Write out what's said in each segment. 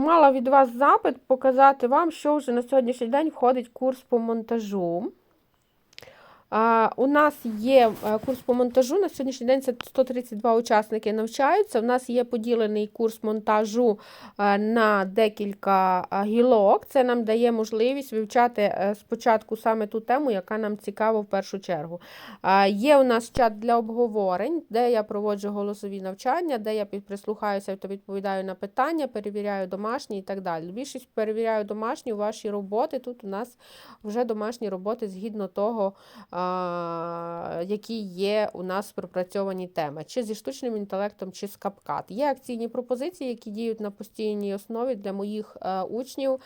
Мала від вас запит показати вам, що вже на сьогоднішній день входить курс по монтажу. У нас є е, курс по монтажу. На сьогоднішній день це 132 учасники навчаються. У нас є поділений курс монтажу е, на декілька е, гілок. Це нам дає можливість вивчати спочатку саме ту тему, яка нам цікава в першу чергу. Є у нас чат для обговорень, де я проводжу голосові навчання, де я прислухаюся та відповідаю на питання, перевіряю домашні і так далі. Більшість перевіряю домашні ваші роботи. Тут у нас вже домашні роботи згідно того, які є у нас пропрацьовані теми, чи зі штучним інтелектом, чи з CapCut. Є акційні пропозиції, які діють на постійній основі для моїх е, учнів.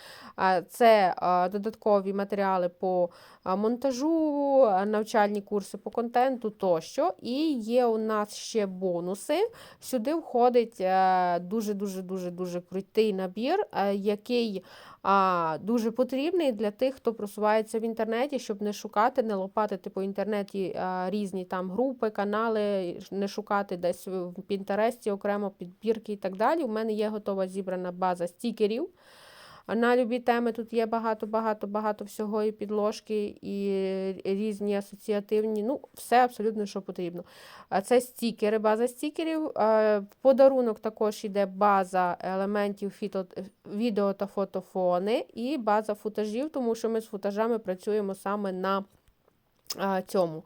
Це е, додаткові матеріали по е, монтажу, е, навчальні курси по контенту тощо. І є у нас ще бонуси. Сюди входить е, дуже-дуже дуже дуже крутий набір, е, який дуже потрібний для тих, хто просувається в інтернеті, щоб не шукати, не лопатити по інтернеті а, різні там групи, канали, не шукати десь в Пінтересті окремо підбірки і так далі. У мене є готова зібрана база стікерів. На любі теми тут є багато, багато, багато всього, і підложки, і різні асоціативні. Ну, все абсолютно, що потрібно. Це стікери, база стікерів. Подарунок також йде база елементів фіто, відео та фотофони і база футажів, тому що ми з футажами працюємо саме на цьому.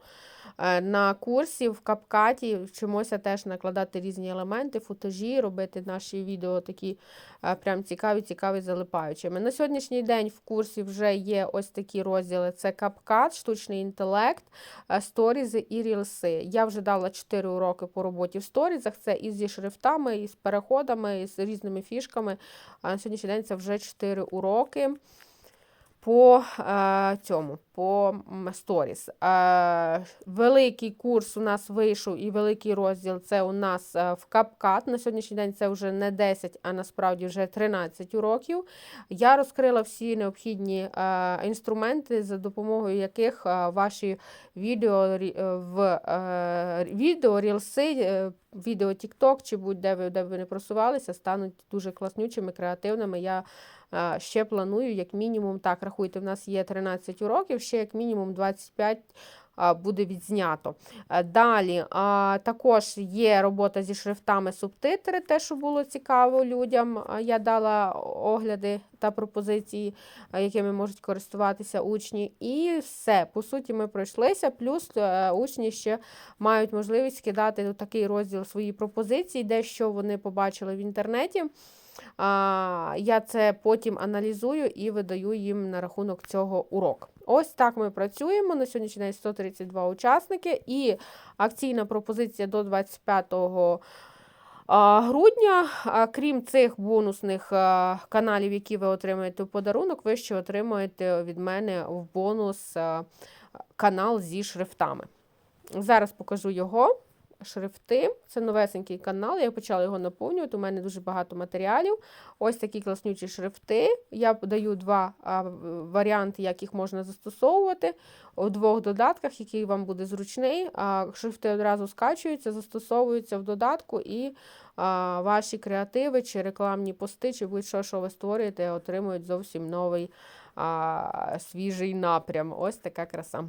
Е, На курсі в капкаті вчимося теж накладати різні елементи, футажі, робити наші відео такі е, прям цікаві, цікаві, залипаючими. На сьогоднішній день в курсі вже є ось такі розділи: це капкат, штучний інтелект, е, сторізи і рілси. Я вже дала 4 уроки по роботі в сторізах. Це і зі шрифтами, і з переходами, і з різними фішками. На сьогоднішній день це вже 4 уроки по цьому, по сторіс. Великий курс у нас вийшов і великий розділ це у нас е, в CapCut. На сьогоднішній день це вже не 10, а насправді вже 13 уроків. Я розкрила всі необхідні е, інструменти, за допомогою яких е, ваші відео в відео, рілси, відео TikTok чи будь-де ви, де ви не просувалися, стануть дуже класнючими, креативними. Я ще планую, як мінімум, так, рахуйте, в нас є 13 уроків, ще як мінімум 25 буде відзнято. Е, Далі також є робота зі шрифтами субтитри, те, що було цікаво людям. Я дала огляди та пропозиції, якими можуть користуватися учні. І все. По суті, ми пройшлися. Плюс е, учні ще мають можливість скидати такий розділ свої пропозиції, де що вони побачили в інтернеті. Я це потім аналізую і видаю їм на рахунок цього урок. Ось так ми працюємо. На сьогоднішній день 132 учасники і акційна пропозиція до 25 грудня. Крім цих бонусних каналів, які ви отримаєте в подарунок, ви ще отримуєте від мене в бонус канал зі шрифтами. Зараз покажу його. Шрифти, це новесенький канал. Я почала його наповнювати. У мене дуже багато матеріалів. Ось такі класнючі шрифти. Я даю два варіанти, як їх можна застосовувати у двох додатках, який вам буде зручний. Шрифти одразу скачуються, застосовуються в додатку, і ваші креативи чи рекламні пости, чи будь-що, що ви створюєте, отримують зовсім новий свіжий напрям. Ось така краса.